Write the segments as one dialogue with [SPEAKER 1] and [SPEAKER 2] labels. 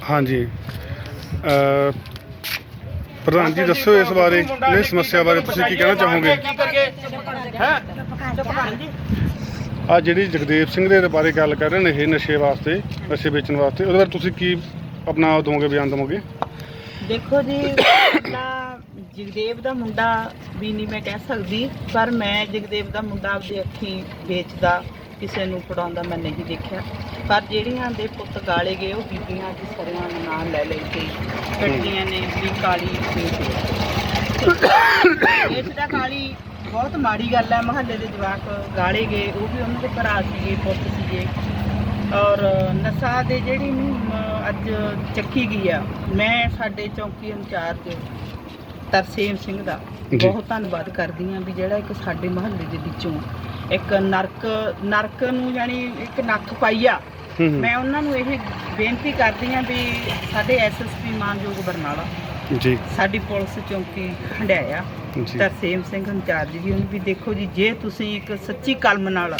[SPEAKER 1] ਹਾਂਜੀ। ਅ, ਪ੍ਰਧਾਨ ਜੀ ਦੱਸੋ ਇਸ ਬਾਰੇ ਇਹ ਸਮੱਸਿਆ ਬਾਰੇ ਤੁਸੀਂ ਕੀ ਕਹਿਣਾ ਚਾਹੋਗੇ?
[SPEAKER 2] ਹੈ?
[SPEAKER 1] ਆ ਜਿਹੜੀ ਜਗਦੇਵ ਸਿੰਘ ਦੇ ਬਾਰੇ ਗੱਲ ਕਰ ਰਹੇ ਨੇ ਇਹ ਨਸ਼ੇ ਵਾਸਤੇ ਨਸ਼ੇ ਵੇਚਣ ਵਾਸਤੇ ਉਹਦੇ ਬਾਰੇ ਤੁਸੀਂ ਕੀ ਆਪਣਾ ਦੋਗੇ ਬਿਆਨ ਦਵੋਗੇ
[SPEAKER 3] ਦੇਖੋ ਜੀ ਜਗਦੇਵ ਦਾ ਮੁੰਡਾ ਵੀ ਨਹੀਂ ਮੈਂ ਕਹਿ ਸਕਦੀ ਪਰ ਮੈਂ ਜਗਦੇਵ ਦਾ ਮੁੰਡਾ ਆਪਦੀ ਅੱਖੀਂ ਵੇਚਦਾ। ਕਿਸੇ ਨੂੰ ਫੜਾਉਂਦਾ ਮੈਂ ਨਹੀਂ ਦੇਖਿਆ। ਪਰ ਜਿਹੜੀਆਂ ਦੇ ਪੁੱਤ ਗਾਲੇ ਗਏ, ਉਹ ਬੀਬੀਆਂ ਦੀ ਸਰਿਆਂ ਦਾ ਨਾਂ ਲੈ ਲੈ ਕੇ ਕੱਟੀਆਂ ਨੇ ਵੀ ਕਾਲੀ ਵੇਚ ਦਾ। ਕਾਲੀ ਬਹੁਤ ਮਾੜੀ ਗੱਲ ਹੈ। ਮਹੱਲੇ ਦੇ ਜਵਾਕ ਗਾਲੇ ਗਏ, ਉਹ ਵੀ ਉਹਨਾਂ ਦੇ ਭਰਾ ਸੀਗੇ, ਪੁੱਤ ਸੀਗੇ। ਔਰ ਨਸ਼ਾ ਦੇ ਜਿਹੜੀ ਨੂੰ ਅੱਜ ਚੱਕੀ ਗਈ ਆ, ਮੈਂ ਸਾਡੇ ਚੌਂਕੀ ਇੰਚਾਰਜ ਤਰਸੇਮ ਸਿੰਘ ਦਾ
[SPEAKER 1] ਜੀ।
[SPEAKER 3] ਬਹੁਤ ਧੰਨਵਾਦ ਕਰਦੀ ਹਾਂ ਵੀ ਜਿਹੜਾ ਇੱਕ ਸਾਡੇ ਮਹੱਲੇ ਦੇ ਵਿੱਚੋਂ ਇੱਕ ਨਰਕ ਨਰਕ ਨੂੰ ਯਾਨੀ ਇੱਕ ਨੱਕ ਪਾਈ ਆ।
[SPEAKER 1] ਹੂੰ ਹੂੰ।
[SPEAKER 3] ਮੈਂ ਉਹਨਾਂ ਨੂੰ ਇਹ ਬੇਨਤੀ ਕਰਦੀ ਹਾਂ ਵੀ ਸਾਡੇ ਐਸਐਸਪੀ ਮਾਨਯੋਗ ਬਰਨਾਲਾ
[SPEAKER 1] ਜੀ।
[SPEAKER 3] ਸਾਡੀ ਪੁਲਿਸ ਚੌਂਕੀ ਹੰਡਿਆਇਆ
[SPEAKER 1] ਜੀ।
[SPEAKER 3] ਤਰਸੇਮ ਸਿੰਘ ਇੰਚਾਰਜ ਜੀ ਉਹਨੂੰ ਵੀ ਦੇਖੋ ਜੀ ਜੇ ਤੁਸੀਂ ਇੱਕ ਸੱਚੀ ਕਲਮ ਨਾਲ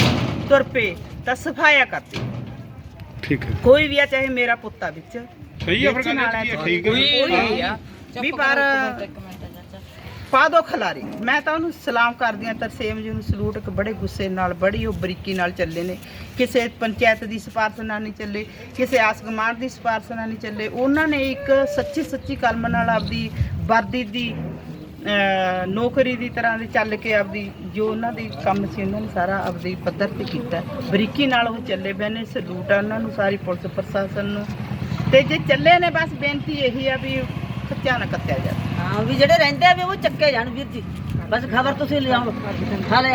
[SPEAKER 3] ਤੁਰ ਪਏ ਤਾਂ ਸਫਾਇਆ ਕਰਦੇ।
[SPEAKER 1] ਠੀਕ ਹੈ।
[SPEAKER 3] ਕੋਈ ਵੀ ਆ ਚਾਹੇ ਮੇਰਾ ਪੁੱਤਾ ਵਿੱਚ।
[SPEAKER 2] ਸਹੀ ਆ ਫਿਰ ਗੱਲ ਠੀਕ ਹੈ,
[SPEAKER 3] ਵੀ ਪਰ ਪਾ ਦੋ ਖਲਾਰੀ। ਮੈਂ ਤਾਂ ਉਹਨੂੰ ਸਲਾਮ ਕਰਦੀ ਹਾਂ, ਤਰਸੇਮ ਜੀ ਨੂੰ ਸਲੂਟ, ਇੱਕ ਬੜੇ ਗੁੱਸੇ ਨਾਲ, ਬੜੀ ਉਹ ਬਰੀਕੀ ਨਾਲ ਚੱਲੇ ਨੇ। ਕਿਸੇ ਪੰਚਾਇਤ ਦੀ ਸਿਫਾਰਸ਼ ਨਾਲ ਨਹੀਂ ਚੱਲੇ, ਕਿਸੇ ਆਸ ਗੁਆਂਢ ਦੀ ਸਿਫਾਰਸ਼ ਨਾਲ ਨਹੀਂ ਚੱਲੇ। ਉਹਨਾਂ ਨੇ ਇੱਕ ਸੱਚੀ ਸੱਚੀ ਕਲਮ ਨਾਲ ਆਪਦੀ ਵਰਦੀ ਦੀ ਨੌਕਰੀ ਦੀ ਤਰ੍ਹਾਂ ਦੇ ਚੱਲ ਕੇ ਆਪਦੀ, ਜੋ ਉਹਨਾਂ ਦੀ ਕੰਮ ਸੀ, ਉਹਨਾਂ ਨੇ ਸਾਰਾ ਆਪਦੀ ਪੱਧਰ ਤੇ ਕੀਤਾ। ਬਰੀਕੀ ਨਾਲ ਉਹ ਚੱਲੇ ਪਏ ਨੇ, ਸਲੂਟ ਆ ਉਹਨਾਂ ਨੂੰ, ਸਾਰੀ ਪੁਲਿਸ ਪ੍ਰਸ਼ਾਸਨ ਨੂੰ। ਤੇ ਜੇ ਚੱਲੇ ਨੇ, ਬਸ ਬੇਨਤੀ ਇਹੀ ਆ ਵੀ ਖੱਚਾ ਨਾ ਕੱਤਿਆ ਜਾਵੇ।
[SPEAKER 4] ਹਾਂ, ਵੀ ਜਿਹੜੇ ਰਹਿੰਦੇ ਆ ਵੀ ਉਹ ਚੱਕੇ ਜਾਣ ਵੀਰ ਜੀ। ਬਸ ਖਬਰ ਤੁਸੀਂ ਲਿਆਓ। ਹਾਲੇ